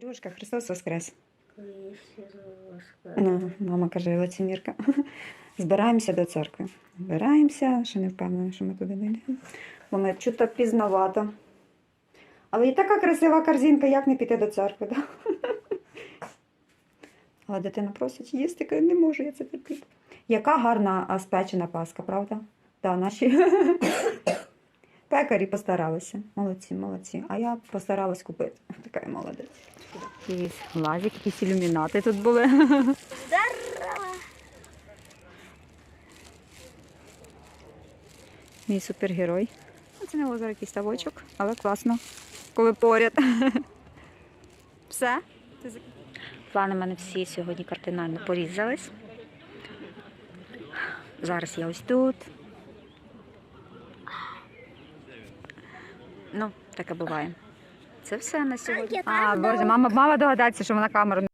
Кирюшка, Христос Воскрес. Ну, мама каже, лицемірка. Збираємося до церкви. Збираємося, ще не впевнена, що ми туди не йдемо. Бо ми чуть пізновато. Але і така красива корзинка, як не піти до церкви, да? Але дитина просить їсти, каже, не можу я це терпіти. Яка гарна спечена паска, правда? Да, наші пекарі постаралися. Молодці, молодці. А я постаралась купити. Така я молодець. Якийсь лазик, якісь ілюмінати тут були. Здорово! Мій супергерой. Ну, Це не озеро якийсь ставочок, але класно, коли поряд. Все? Плани в мене всі сьогодні кардинально порізались. Зараз я ось тут. Ну, таке буває. Це все на сьогодні. А, боже, мама, мама догадається, що вона камеру не